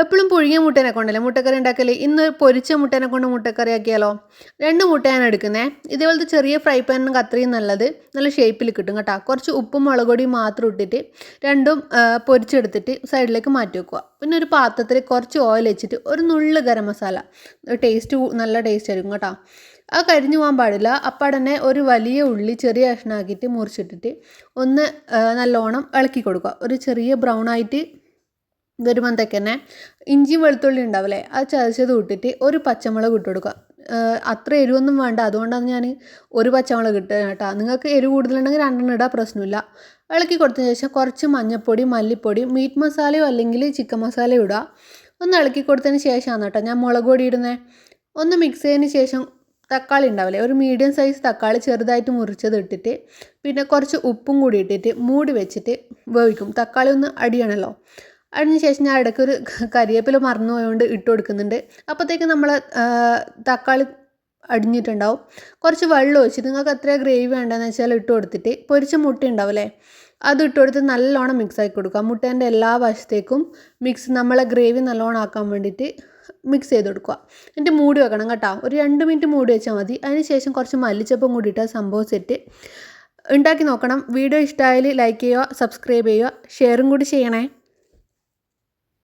എപ്പോഴും പുഴുങ്ങിയ മുട്ടേനെ കൊണ്ടല്ലേ? മുട്ടക്കറി ഉണ്ടാക്കൽ? ഇന്ന് പൊരിച്ച മുട്ടേനെ കൊണ്ട് മുട്ടക്കറി ആക്കിയാലോ രണ്ട് മുട്ടയാണ് എടുക്കുന്നത് ഇതേപോലത്തെ ചെറിയ ഫ്രൈ പാനും കത്രിയും നല്ലത്. നല്ല ഷേപ്പിൽ കിട്ടും കേട്ടോ. കുറച്ച് ഉപ്പും മുളക് പൊടിയും മാത്രം ഇട്ടിട്ട് രണ്ടും പൊരിച്ചെടുത്തിട്ട് സൈഡിലേക്ക് മാറ്റി വെക്കുക. പിന്നെ ഒരു പാത്രത്തിൽ കുറച്ച് ഓയിൽ വെച്ചിട്ട് ഒരു നുള്ള് ഗരം മസാല. ടേസ്റ്റ് നല്ല ടേസ്റ്റ് ആയിരിക്കും കേട്ടോ. അത് കരിഞ്ഞു പോകാൻ പാടില്ല. അപ്പം ഒരു വലിയ ഉള്ളി ചെറിയ കഷ്ണമാക്കിയിട്ട് മുറിച്ചിട്ടിട്ട് ഒന്ന് നല്ലോണം ഇളക്കി കൊടുക്കുക. ഒരു ചെറിയ ബ്രൗൺ ആയിട്ട് വരുമ്പോഴത്തേക്ക് തന്നെ. ഇഞ്ചി വെളുത്തുള്ളി ഉണ്ടാവില്ലേ? അത് ചതച്ചത് ഇട്ടിട്ട് ഒരു പച്ചമുളക് ഇട്ട് കൊടുക്കുക. അത്ര എരിവൊന്നും വേണ്ട. അതുകൊണ്ടാണ് ഞാൻ ഒരു പച്ചമുളക് ഇട്ടത് കേട്ടോ. നിങ്ങൾക്ക് എരിവ് കൂടുതലുണ്ടെങ്കിൽ രണ്ടെണ്ണം ഇടാൻ പ്രശ്നമില്ല. ഇളക്കി കൊടുത്തതിന് ശേഷം കുറച്ച് മഞ്ഞൾപ്പൊടി മല്ലിപ്പൊടി മീറ്റ് മസാലയോ അല്ലെങ്കിൽ ചിക്കൻ മസാലയോ ഇടുക. ഒന്ന് ഇളക്കി കൊടുത്തതിന് ശേഷമാണ് കേട്ടോ ഞാൻ മുളക് പൊടി ഇടുന്നത്. ഒന്ന് മിക്സ് ചെയ്തതിന് ശേഷം തക്കാളി ഉണ്ടാവില്ലേ? ഒരു മീഡിയം സൈസ് തക്കാളി ചെറുതായിട്ട് മുറിച്ചത് ഇട്ടിട്ട് പിന്നെ കുറച്ച് ഉപ്പും കൂടി ഇട്ടിട്ട് മൂടി വെച്ചിട്ട് വേവിക്കും. തക്കാളി ഒന്ന് അടിയണല്ലോ. അതിന് ശേഷം ഞാൻ ഇടയ്ക്ക് ഒരു കരിവേപ്പില മറന്നു പോയതുകൊണ്ട് ഇട്ട് കൊടുക്കുന്നുണ്ട്. അപ്പോഴത്തേക്ക് നമ്മൾ തക്കാളി അടിഞ്ഞിട്ടുണ്ടാവും. കുറച്ച് വെള്ളം ഒഴിച്ച് നിങ്ങൾക്ക് എത്ര ഗ്രേവി വേണ്ടതെന്ന് വെച്ചാൽ ഇട്ട് കൊടുത്തിട്ട് പൊരിച്ച മുട്ട ഉണ്ടാവില്ലേ അത് ഇട്ട് കൊടുത്ത് നല്ലോണം മിക്സ് ആക്കി കൊടുക്കുക. മുട്ടേന്റെ എല്ലാ വശത്തേക്കും മിക്സ് നമ്മളെ ഗ്രേവി നല്ലോണം ആക്കാൻ വേണ്ടിയിട്ട് മിക്സ് ചെയ്ത് കൊടുക്കുക. എന്നിട്ട് മൂടി വെക്കണം കേട്ടോ. ഒരു രണ്ട് മിനിറ്റ് മൂടി വെച്ചാൽ മതി. അതിന് ശേഷം കുറച്ച് മല്ലിച്ചപ്പും കൂടി ആ സംഭവം സെറ്റ് ഉണ്ടാക്കി നോക്കണം. വീഡിയോ ഇഷ്ടമായാൽ ലൈക്ക് ചെയ്യുക സബ്സ്ക്രൈബ് ചെയ്യുക ഷെയറും കൂടി ചെയ്യണേ.